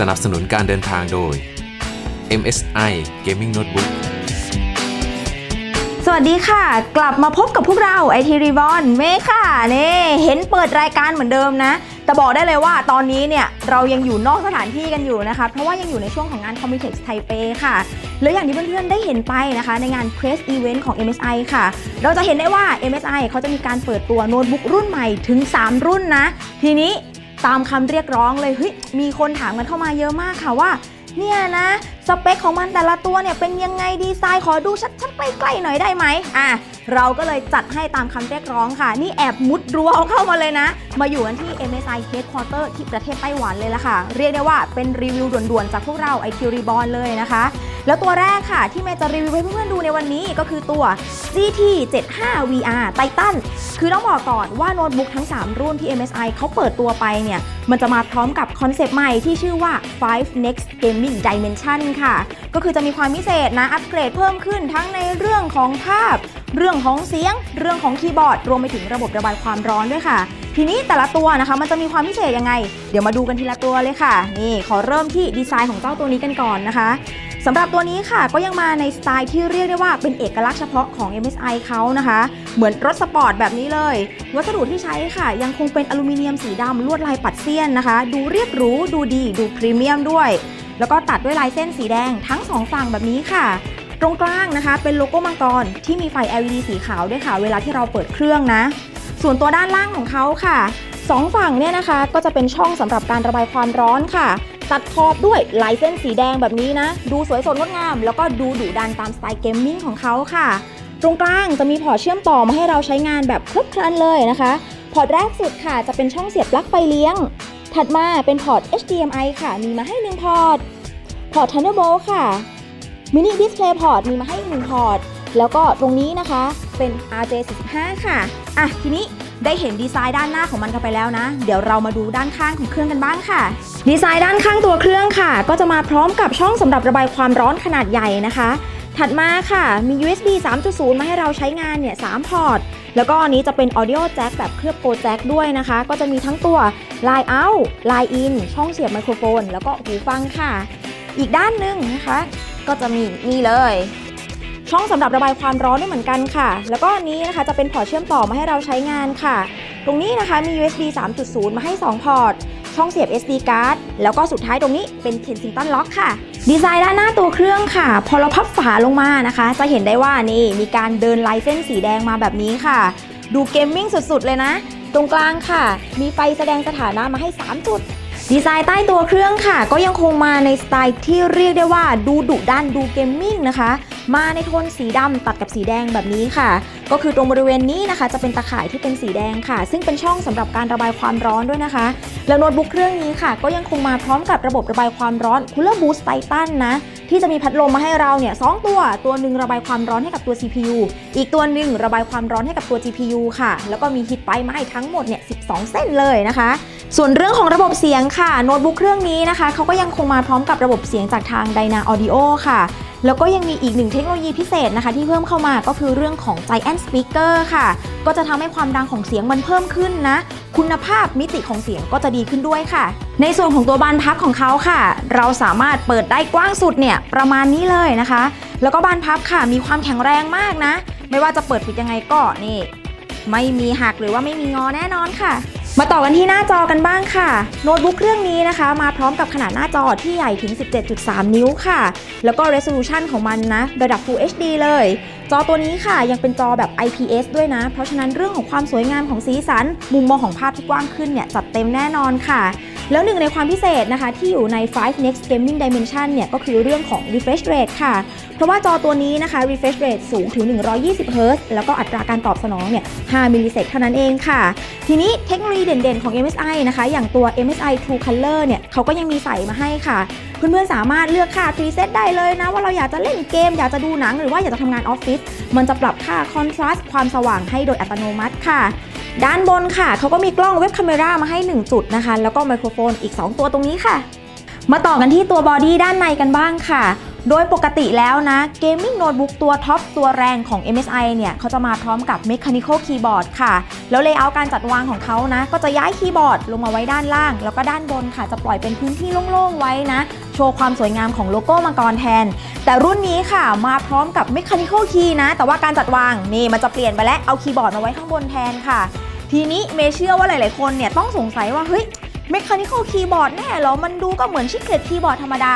สนับสนุนการเดินทางโดย MSI Gaming Notebook สวัสดีค่ะ กลับมาพบกับพวกเราไอทีรีบอนเมค่ะนี่เห็นเปิดรายการเหมือนเดิมนะแต่บอกได้เลยว่าตอนนี้เนี่ยเรายังอยู่นอกสถานที่กันอยู่นะคะ เพราะว่ายังอยู่ในช่วงของงาน Computex Taipei ค่ะแล้วอย่างที่เพื่อนๆได้เห็นไปนะคะ ในงาน Press Event ของ MSI ค่ะ เราจะเห็นได้ว่า MSI เขาจะมีการเปิดตัวโน้ตบุ๊กรุ่นใหม่ถึง 3 รุ่นนะ ทีนี้ ตามคำเรียกร้องเลยเฮ้ยมีคนถามกันเข้ามาเยอะมากค่ะว่า เนี่ยนะ สเปคของมันแต่ละตัวเนี่ยเป็นยังไงดีไซน์ขอดูชัดๆใกล้ๆหน่อยได้ไหมอะเราก็เลยจัดให้ตามคำเรียกร้องค่ะ นี่แอบมุดรั้วเอาเข้ามาเลยนะ มาอยู่กันที่ MSI Headquarter ที่ประเทศไต้หวันเลยละค่ะ เรียกได้ว่าเป็นรีวิวด่วนๆจากพวกเรา IT Reborn เลยนะคะ แล้วตัวแรกค่ะที่เมย์จะรีวิวให้เพื่อนๆดูในวันนี้ก็คือตัว GT 75 VR Titan คือต้องบอกก่อนว่าโน้ตบุ๊กทั้ง 3 รุ่นที่ MSI เขาเปิดตัวไปเนี่ย มันจะมาพร้อมกับคอนเซปต์ใหม่ที่ชื่อว่า 5 Next Gaming Dimension ค่ะ ก็คือจะมีความพิเศษนะ อัปเกรดเพิ่มขึ้นทั้งในเรื่องของภาพ เรื่องของเสียง เรื่องของคีย์บอร์ด รวมไปถึงระบบระบายความร้อนด้วยค่ะ ทีนี้แต่ละตัวนะคะมันจะมีความพิเศษยังไง เดี๋ยวมาดูกันทีละตัวเลยค่ะ นี่ขอเริ่มที่ดีไซน์ของเจ้าตัวนี้กันก่อนนะคะ สำหรับตัวนี้ค่ะก็ยังมาในสไตล์ที่เรียกได้ว่าเป็นเอกลักษณ์เฉพาะของ MSI เขานะคะ เหมือนรถสปอร์ตแบบนี้เลย วัสดุที่ใช้ค่ะ ยังคงเป็นอลูมิเนียมสีดำลวดลายปัดเสี้ยนนะคะ ดูเรียบหรูดูดีดูพรีเมียมด้วย แล้วก็ตัดด้วยลายเส้นสีแดงทั้งสองฝั่งแบบนี้ค่ะตรงกลางนะคะเป็นโลโก้มังกรที่มีไฟ LED สีขาวด้วยค่ะ เวลาที่เราเปิดเครื่องนะ ส่วนตัวด้านล่างของเขาค่ะสองฝั่งเนี่ยนะคะก็จะเป็นช่องสำหรับการระบายความร้อนค่ะ ตัดขอบด้วยลายเส้นสีแดงแบบนี้นะ ดูสวยสดงดงาม แล้วก็ดูดุดันตามสไตล์เกมมิ่งของเขาค่ะ ตรงกลางจะมีพอร์ตเชื่อมต่อมาให้เราใช้งานแบบครบครันเลยนะคะ พอร์ตแรกสุดค่ะจะเป็นช่องเสียบปลั๊กไฟเลี้ยง ถัดมาเป็นพอร์ต HDMI ค่ะ มีมาให้หนึ่งพอร์ต พอร์ต Thunderbolt ค่ะมินิดิสเพลย์พอร์ตมีมาให้หนึ่งพอร์ต แล้วก็ตรงนี้นะคะเป็น RJ45 ค่ะ อะทีนี้ ได้เห็นดีไซน์ด้านหน้าของมันกันไปแล้วนะ เดี๋ยวเรามาดูด้านข้างของเครื่องกันบ้างค่ะ ดีไซน์ด้านข้างตัวเครื่องค่ะ ก็จะมาพร้อมกับช่องสำหรับระบายความร้อนขนาดใหญ่นะคะ ถัดมาค่ะมี USB 3.0 มาให้เราใช้งานเนี่ย3พอร์ตแล้วก็อันนี้จะเป็น Audio Jack แบบเคลือบโปรแจ็คด้วยนะคะ ก็จะมีทั้งตัว Line Out Line In ช่องเสียบไมโครโฟน แล้วก็หูฟังค่ะ อีกด้านหนึ่งนะคะ ก็จะมีนี่เลย ช่องสำหรับระบายความร้อนด้วยเหมือนกันค่ะ แล้วก็อันนี้นะคะจะเป็นพอร์ตเชื่อมต่อมาให้เราใช้งานค่ะ ตรงนี้นะคะมี USB 3.0 มาให้ 2 พอร์ต ช่องเสียบ SD card แล้วก็สุดท้ายตรงนี้เป็น Kensington Lock ค่ะ ดีไซน์ด้านหน้าตัวเครื่องค่ะ พอเราพับฝาลงมานะคะ จะเห็นได้ว่านี่มีการเดินลายเส้นสีแดงมาแบบนี้ค่ะ ดูเกมมิ่งสุดๆ เลยนะ ตรงกลางค่ะ มีไฟแสดงสถานะมาให้ 3 จุดดีไซน์ใต้ตัวเครื่องค่ะ ก็ยังคงมาในสไตล์ที่เรียกได้ว่าดูดุดันดูเกมมิ่งนะคะ มาในโทนสีดำตัดกับสีแดงแบบนี้ค่ะ ก็คือตรงบริเวณนี้นะคะ จะเป็นตะข่ายที่เป็นสีแดงค่ะ ซึ่งเป็นช่องสำหรับการระบายความร้อนด้วยนะคะ แล้วโน้ตบุ๊กเครื่องนี้ค่ะ ก็ยังคงมาพร้อมกับระบบระบายความร้อน Cooler Boost Titan นะ ที่จะมีพัดลมมาให้เราเนี่ยสองตัวตัวหนึ่งระบายความร้อนให้กับตัว CPU อีกตัวหนึ่งระบายความร้อนให้กับตัว GPU ค่ะ แล้วก็มีฮิตไปมาให้ทั้งหมดเนี่ย12 เส้นเลยนะคะ ส่วนเรื่องของระบบเสียงค่ะโน้ตบุ๊กเครื่องนี้นะคะเขาก็ยังคงมาพร้อมกับระบบเสียงจากทาง Dyna Audio ค่ะ แล้วก็ยังมีอีกหนึ่งเทคโนโลยีพิเศษนะคะ ที่เพิ่มเข้ามาก็คือเรื่องของ Giant Speaker ค่ะ ก็จะทำให้ความดังของเสียงมันเพิ่มขึ้นนะ คุณภาพมิติของเสียงก็จะดีขึ้นด้วยค่ะ ในส่วนของตัวบานพับของเขาค่ะ เราสามารถเปิดได้กว้างสุดเนี่ยประมาณนี้เลยนะคะ แล้วก็บานพับค่ะ มีความแข็งแรงมากนะ ไม่ว่าจะเปิดปิดยังไงก็นี่ไม่มีหักหรือว่าไม่มีงอแน่นอนค่ะ มาต่อกันที่หน้าจอกันบ้างค่ะ โน้ตบุ๊กเครื่องนี้นะคะ มาพร้อมกับขนาดหน้าจอที่ใหญ่ถึง 17.3 นิ้วค่ะ แล้วก็ resolution ของมันนะ ระดับ Full HD เลย จอตัวนี้ค่ะยังเป็นจอแบบ IPS ด้วยนะ เพราะฉะนั้นเรื่องของความสวยงามของสีสัน มุมมองของภาพที่กว้างขึ้นเนี่ยจัดเต็มแน่นอนค่ะ แล้วหนึ่งในความพิเศษนะคะที่อยู่ใน 5 Next Gaming Dimension เนี่ยก็คือเรื่องของ refresh rate ค่ะ เพราะว่าจอตัวนี้นะคะ refresh rate สูงถึง 120 Hz แล้วก็อัตราการตอบสนองเนี่ย 5 มิลลิเซกเท่านั้นเองค่ะ ทีนี้เทคโนโลยีเด่นๆของ MSI นะคะ อย่างตัว MSI True Color เนี่ยเขาก็ยังมีใส่มาให้ค่ะ เพื่อนๆสามารถเลือกค่า preset ได้เลยนะ ว่าเราอยากจะเล่นเกม อยากจะดูหนังหรือว่าอยากจะทำงานออฟฟิศมันจะปรับค่า contrast ความสว่างให้โดยอัตโนมัติค่ะ ด้านบนค่ะ เขาก็มีกล้องเว็บคาเมรามาให้ 1 จุดนะคะ แล้วก็ไมโครโฟนอีก 2 ตัวตรงนี้ค่ะ มาต่อกันที่ตัวบอดี้ด้านในกันบ้างค่ะ โดยปกติแล้วนะ Gaming Notebook ตัวท็อปตัวแรงของ MSI เนี่ยเขาจะมาพร้อมกับ Mechanical Keyboard ค่ะ แล้วเลเยอร์การจัดวางของเขานะ ก็จะย้ายคีย์บอร์ดลงมาไว้ด้านล่าง แล้วก็ด้านบนค่ะ จะปล่อยเป็นพื้นที่โล่งๆไว้นะ โชว์ความสวยงามของโลโก้มังกรแทน แต่รุ่นนี้ค่ะมาพร้อมกับ Mechanical Key นะ แต่ว่าการจัดวางนี่มันจะเปลี่ยนไปแล้วเอาคีย์บอร์ดมาไว้ข้างบนแทนค่ะ ทีนี้เมเชื่อว่าหลาย ๆ คนเนี่ยต้องสงสัยว่าเฮ้ย Mechanical Keyboard แน่หรอ มันดูก็เหมือนชิคเ e ตคีย์บอร์ดธรรมดา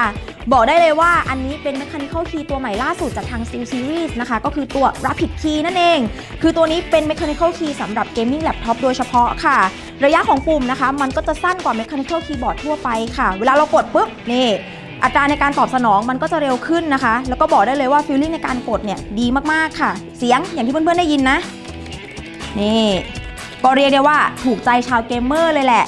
บอกได้เลยว่าอันนี้เป็น Mechanical Key ตัวใหม่ล่าสุดจากทาง Steel Series นะคะ ก็คือตัว Rapid Key นั่นเอง คือตัวนี้เป็น Mechanical Key สำหรับ Gaming Laptop โดยเฉพาะค่ะ ระยะของปุ่มนะคะ มันก็จะสั้นกว่า Mechanical Keyboard ทั่วไปค่ะ เวลาเรากดปุ๊บนี่อัตราในการตอบสนองมันก็จะเร็วขึ้นนะคะ แล้วก็บอกได้เลยว่า feeling ในการกดเนี่ยดีมากๆค่ะ เสียงอย่างที่เพื่อนๆได้ยินนะ นี่ ก็เรียกได้ว่าถูกใจชาวเกมเมอร์เลยแหละ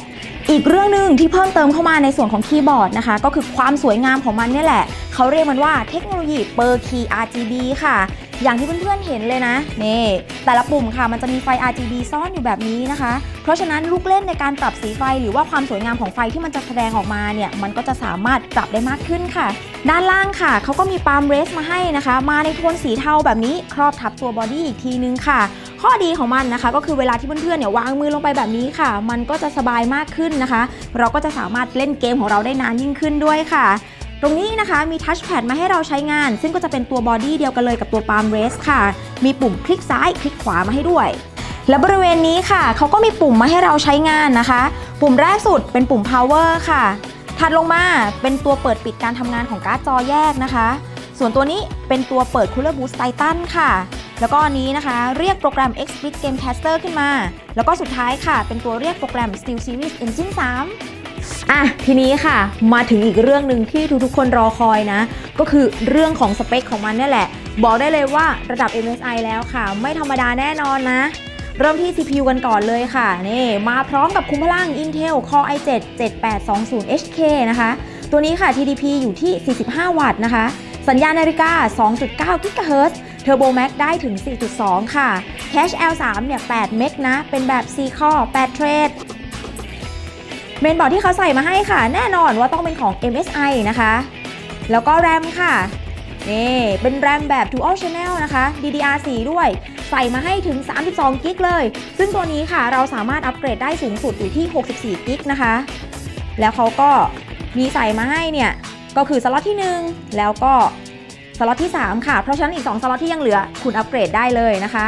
อีกเรื่องหนึ่งที่เพิ่มเติมเข้ามาในส่วนของคีย์บอร์ดนะคะ ก็คือความสวยงามของมันเนี่ยแหละ เขาเรียกมันว่าเทคโนโลยีเปอร์คีย RGB ค่ะ อย่างที่เพื่อนๆเห็นเลยนะนี่แต่ละปุ่มค่ะมันจะมีไฟ RGB ซ่อนอยู่แบบนี้นะคะ เพราะฉะนั้นลูกเล่นในการปรับสีไฟหรือว่าความสวยงามของไฟที่มันจะแสดงออกมาเนี่ยมันก็จะสามารถปรับได้มากขึ้นค่ะ ด้านล่างค่ะเขาก็มีปาล์มเรสมาให้นะคะ มาในโทนสีเทาแบบนี้ครอบทับตัวบอดี้อีกทีนึงค่ะ ข้อดีของมันนะคะ ก็คือเวลาที่เพื่อนๆเนี่ยวางมือลงไปแบบนี้ค่ะ มันก็จะสบายมากขึ้นนะคะ เราก็จะสามารถเล่นเกมของเราได้นานยิ่งขึ้นด้วยค่ะตรงนี้นะคะมีทัชแพดมาให้เราใช้งาน ซึ่งก็จะเป็นตัวบอดี้เดียวกันเลยกับตัวปาล์มเรสค่ะ มีปุ่มคลิกซ้ายคลิกขวามาให้ด้วย และบริเวณนี้ค่ะ เขาก็มีปุ่มมาให้เราใช้งานนะคะ ปุ่มแรกสุดเป็นปุ่ม power ค่ะ ถัดลงมาเป็นตัวเปิดปิดการทำงานของการ์ดจอแยกนะคะ ส่วนตัวนี้เป็นตัวเปิด Cooler Boost Titan ค่ะ แล้วก็อันนี้นะคะเรียกโปรแกรม Xsplit Game Caster ขึ้นมา แล้วก็สุดท้ายค่ะ เป็นตัวเรียกโปรแกรม Steel Series Engine 3 อะ ทีนี้ค่ะ มาถึงอีกเรื่องหนึ่งที่ทุกๆคนรอคอยนะ ก็คือเรื่องของสเปคของมันนี่แหละ บอกได้เลยว่าระดับ MSI แล้วค่ะ ไม่ธรรมดาแน่นอนนะ เริ่มที่ CPU กันก่อนเลยค่ะ นี่มาพร้อมกับคุ้มพลัง Intel Core i7 7820HK นะคะ ตัวนี้ค่ะ TDP อยู่ที่ 45 วัตต์นะคะ สัญญาณนาฬิกา 2.9 GHz Turbo Max ได้ถึง 4.2 ค่ะ Cache L3 เนี่ย 8 เมกนะ เป็นแบบ C Core 8 Thread เมนบอร์ดที่เขาใส่มาให้ค่ะ แน่นอนว่าต้องเป็นของ MSI นะคะ แล้วก็ RAM ค่ะ นี่ เป็น RAM แบบ Dual Channel นะคะ DDR4 ด้วย ใส่มาให้ถึง 32กิกเลย ซึ่งตัวนี้ค่ะเราสามารถอัปเกรดได้สูงสุดอยู่ที่ 64กิกนะคะ แล้วเขาก็มีใส่มาให้เนี่ย ก็คือสล็อตที่ 1 แล้วก็ สล็อตที่ 3 ค่ะ เพราะฉะนั้นอีก 2 สล็อตที่ยังเหลือคุณอัปเกรดได้เลยนะคะ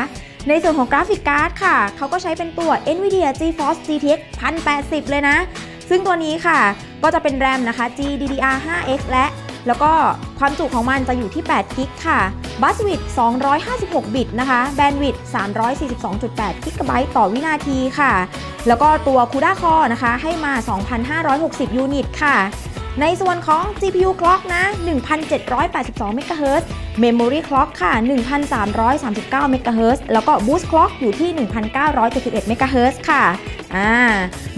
ในส่วนของกราฟิกการ์ดค่ะ เขาก็ใช้เป็นตัว NVIDIA GeForce GTX 1080 เลยนะ ซึ่งตัวนี้ค่ะ ก็จะเป็น RAM นะคะ GDDR5X และแล้วก็ความจุของมันจะอยู่ที่ 8 กิกค่ะ บัสวิด256 บิตนะคะ แบนด์วิด342.8 กิกะไบต์ต่อวินาทีค่ะ แล้วก็ตัว CUDA Core นะคะ ให้มา 2,560 ยูนิตค่ะ ในส่วนของ GPU Clock นะ 1,782 MHz Memory Clock ค่ะ 1,339 MHz แล้วก็ Boost Clock อยู่ที่ 1,971 MHz ค่ะ อ่า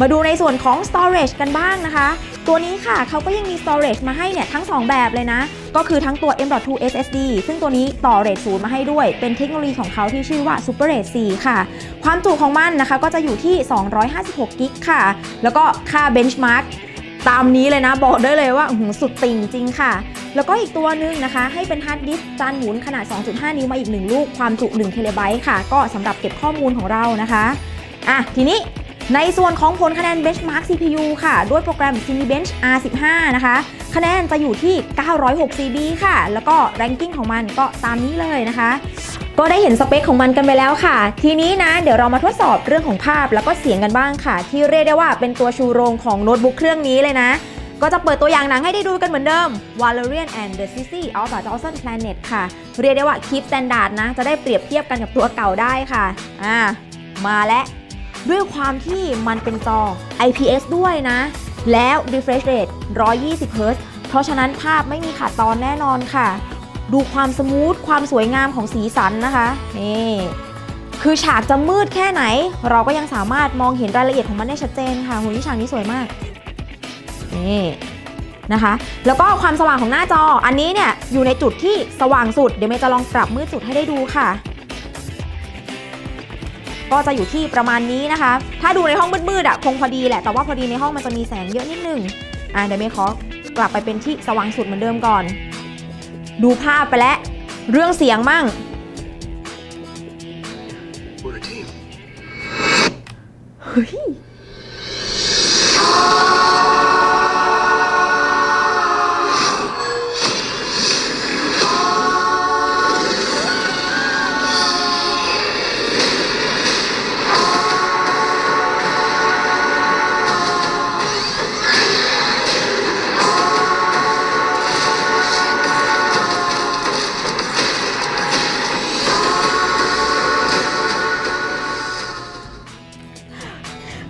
มาดูในส่วนของ Storage กันบ้างนะคะ ตัวนี้ค่ะเขาก็ยังมี storage มาให้เนี่ยทั้ง 2 แบบเลยนะ ก็คือทั้งตัว M.2 SSD ซึ่งตัวนี้ต่อเรทศูนย์มาให้ด้วย เป็นเทคโนโลยีของเขาที่ชื่อว่า Super Rate 4 ค่ะ ความจุของมันนะคะก็จะอยู่ที่ 256กิกค่ะ แล้วก็ค่า benchmark ตามนี้เลยนะบอกได้เลยว่าสุดติ่งจริงค่ะ แล้วก็อีกตัวหนึงนะคะ ให้เป็นฮาร์ดดิสก์จานหมุนขนาด 2.5 นิ้วมาอีก 1 ลูก ความจุ1เทเลไบต์ค่ะ ก็สำหรับเก็บข้อมูลของเรานะคะอะทีนี้ในส่วนของผลคะแนน Benchmark CPU ค่ะ ด้วยโปรแกรม Cinebench R15 นะคะ คะแนนจะอยู่ที่906 CB ค่ะ แล้วก็ ranking ของมันก็ตามนี้เลยนะคะ ก็ได้เห็นสเปคของมันกันไปแล้วค่ะ ทีนี้นะ เดี๋ยวเรามาทดสอบเรื่องของภาพแล้วก็เสียงกันบ้างค่ะ ที่เรียกได้ว่าเป็นตัวชูโรงของโน้ตบุ๊กเครื่องนี้เลยนะก็จะเปิดตัวอย่างหนังให้ได้ดูกันเหมือนเดิม Valerian and the City of a Thousand Planet ค่ะ เรียกได้ว่าคลิป standard นะ จะได้เปรียบเทียบกันกับตัวเก่าได้ค่ะ อ่า มาแล้วด้วยความที่มันเป็นจอ IPS ด้วยนะ แล้ว refresh rate 120 Hz เพราะฉะนั้นภาพไม่มีขาดตอนแน่นอนค่ะ ดูความสมูท ความสวยงามของสีสันนะคะ นี่คือฉากจะมืดแค่ไหน เราก็ยังสามารถมองเห็นรายละเอียดของมันได้ชัดเจนค่ะหุ่นที่ฉากนี้สวยมาก นี่นะคะ แล้วก็ความสว่างของหน้าจออันนี้เนี่ยอยู่ในจุดที่สว่างสุด เดี๋ยวเมย์จะลองปรับมืดสุดให้ได้ดูค่ะ ก็จะอยู่ที่ประมาณนี้นะคะ ถ้าดูในห้องมืดๆอะคงพอดีแหละ แต่ว่าพอดีในห้องมันจะมีแสงเยอะนิดนึง อะเดี๋ยวเมย์ขอกลับไปเป็นที่สว่างสุดเหมือนเดิมก่อน ดูภาพไปแล้วเรื่องเสียงมั่ง We're a team. เฮ้ย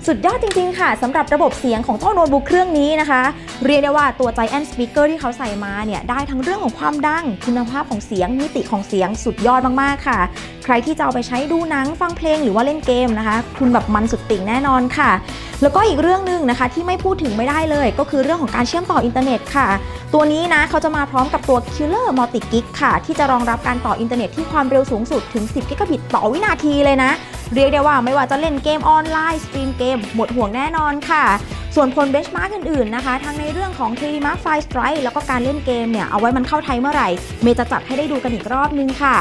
สุดยอดจริงๆค่ะสำหรับระบบเสียงของเจ้าโน้ตบุ๊กเครื่องนี้นะคะ เรียกได้ว่าตัว Giant Speaker ที่เขาใส่มาเนี่ยได้ทั้งเรื่องของความดัง คุณภาพของเสียงมิติของเสียงสุดยอดมากๆค่ะ ใครที่จะเอาไปใช้ดูหนังฟังเพลงหรือว่าเล่นเกมนะคะ คุณแบบมันสุดติ่งแน่นอนค่ะ แล้วก็อีกเรื่องหนึ่งนะคะที่ไม่พูดถึงไม่ได้เลย ก็คือเรื่องของการเชื่อมต่ออินเทอร์เน็ตค่ะ ตัวนี้นะเขาจะมาพร้อมกับตัว Killer Multi Gig ค่ะ ที่จะรองรับการต่ออินเทอร์เน็ตที่ความเร็วสูงสุดถึง 10 กิกะบิตต่อวินาทีเลยนะ เรียกได้ว่าไม่ว่าจะเล่นเกมออนไลน์สตรีมเกมหมดห่วงแน่นอนค่ะ ส่วนผลเบนช์มาร์กอื่นๆนะคะ ทั้งในเรื่องของ 3D Mark File Strike แล้วก็การเล่นเกมเนี่ย เอาไว้มันเข้าไทยเมื่อไหร่ เมย์จะจัดให้ได้ดูกันอีกรอบนึงค่ะ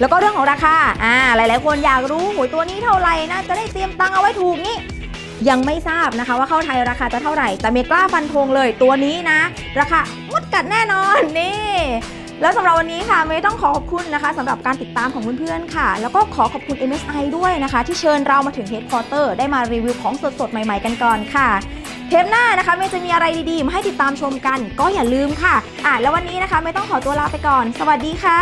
แล้วก็เรื่องของราคา อ่า หลายๆ คนอยากรู้หวยตัวนี้เท่าไหร่นะ จะได้เตรียมตังค์เอาไว้ถูกนี่ยังไม่ทราบนะคะว่าเข้าไทยราคาจะเท่าไหร่ แต่เมย์กล้าฟันธงเลยตัวนี้นะ ราคามดกัดแน่นอนนี่แล้วสำหรับวันนี้ค่ะเมย์ต้องขอขอบคุณนะคะสำหรับการติดตามของเพื่อนๆค่ะ แล้วก็ขอขอบคุณ MSI ด้วยนะคะ ที่เชิญเรามาถึง Headquarter ได้มารีวิวของสดๆ ใหม่ๆกันก่อนค่ะ เทปหน้านะคะเมย์จะมีอะไรดีๆมาให้ติดตามชมกัน ก็อย่าลืมค่ะอะแล้ววันนี้นะคะเมย์ต้องขอตัวลาไปก่อน สวัสดีค่ะ